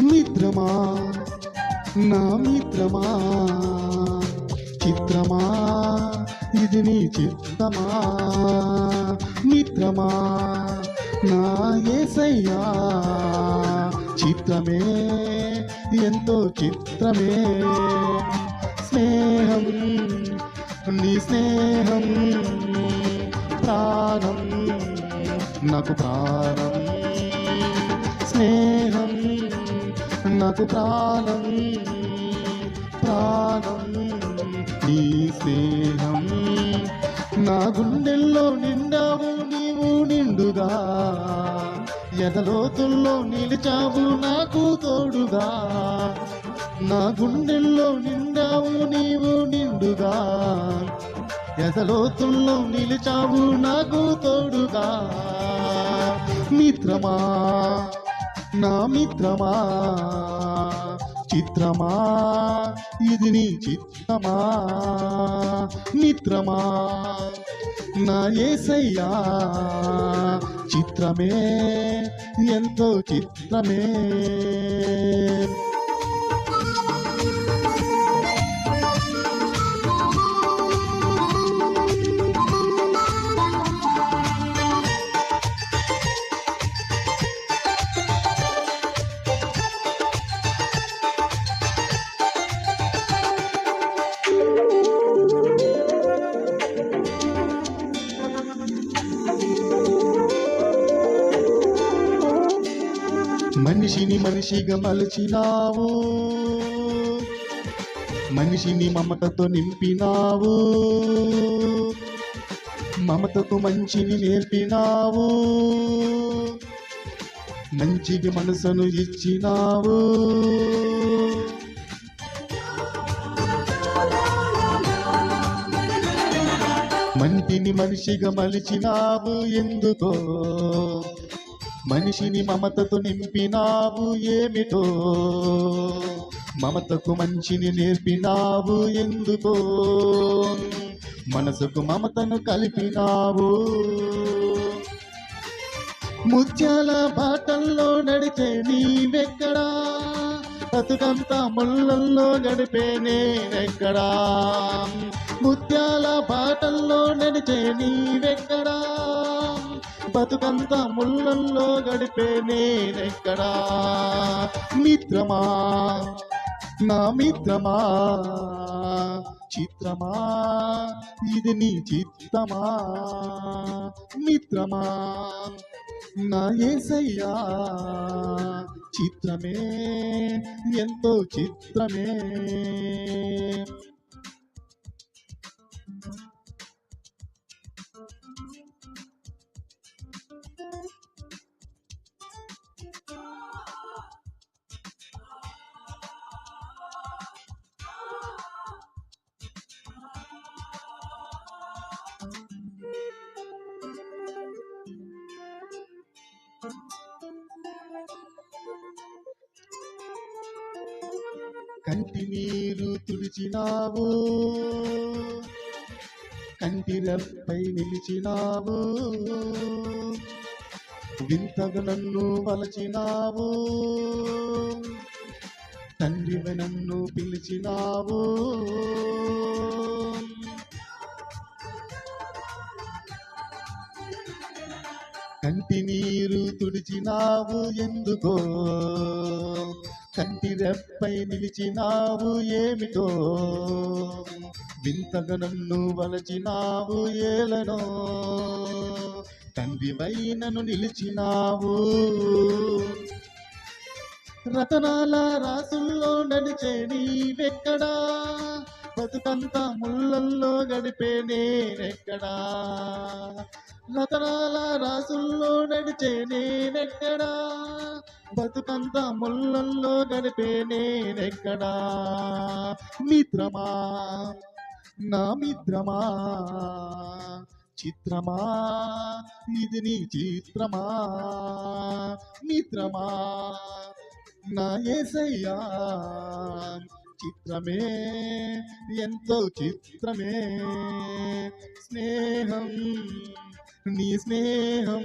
మిత్రమా నా మిత్రమా చిత్రమా ఇది నీ చిత్తమా? మిత్రమా నా ఏసయ్యా చిత్రమే ఎంతో చిత్రమే. స్నేహం నీ స్నేహం ప్రాణం నాకు ప్రాణం. స్నేహం నాకు ప్రాణం. ప్రాణం నీ స్నేహం. నా గుండెల్లో నిండావు నీవు నిండుగా. ఎదలోతుల్లో నిలిచావు నాకు తోడుగా. నా గుండెల్లో నిండావు నీవు నిండుగా. ఎదలోతుల్లో నిలిచావు నాకు తోడుగా. మిత్రమా నా మిత్రమా చిత్రమా ఇది నీ చిత్రమా మిత్రమా నా ఏసయ్యా చిత్రమే ఎంతో చిత్రమే. మనిషిని మనిషిగా మలిచినావు. మనిషిని మమతతో నింపినావు. మమతకు మంచిని నేర్పినావు. మంచికి మనసును ఇచ్చినావు. మంటిని మనిషిగా మలిచినావు. ఎందుకో మనిషిని మమతతో నింపినావు ఏమిటో? మమతకు మంచిని నేర్పినావు ఎందుకో? మనసుకు మమతను కలిపినావు. ముత్యాల బాటల్లో నడిచే నీవెక్కడా? బతుకంతా ముళ్ళల్లో గడిపే నేనెక్కడా? ముత్యాల బాటల్లో నడిచే నీవెక్కడా? బతుకంతా ముళ్ళల్లో గడిపే నేనెక్కడా? మిత్రమా? నా మిత్రమా? చిత్రమా? ఇది నీ చిత్తమా? మిత్రమా? నా ఏసయ్యా చిత్రమే ఎంతో చిత్రమే. కంటి నీరు తుడిచినావు. కంటిరెప్పై నిలిచినావు. వింతగా నన్ను వలచినావు తండ్రివి నన్ను పిలిచినావు. కంటి నీరు తుడిచినావు ఎందుకో? కంటి రెప్పై నిలిచినావు ఏమిటో? వింతగా వలచినావు ఏలనో? తండ్రివై నన్ను నిలిచినావు? రతనాల రాసుల్లో నడిచే నీవెక్కడా? బతుకంతా ముళ్ళల్లో గడిపే నేనెక్కడా? రతనాల రాసుల్లో నడిచే నేనెక్కడా? బతుకంతా ముళ్ళల్లో గడిపే నేనెక్కడా? మిత్రమా? నా మిత్రమా? చిత్రమా? ఇది నీ చిత్రమా? మిత్రమా? నా ఏసయ్యా చిత్రమే ఎంతో చిత్రమే. స్నేహం నీ స్నేహం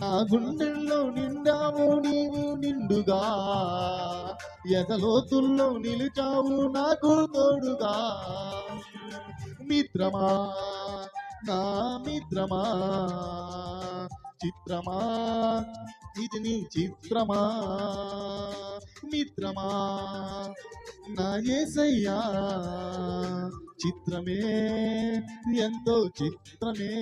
నా గుండెల్లో నిండావు నీవు నిండుగా ఎదలోతుల్లో నిలిచావు నాకు తోడుగా. మిత్రమా నా మిత్రమా చిత్రమా ఇది నీ చిత్రమా. మిత్రమా నా ఏసయ్యా చిత్రమే ఎంతో చిత్రమే.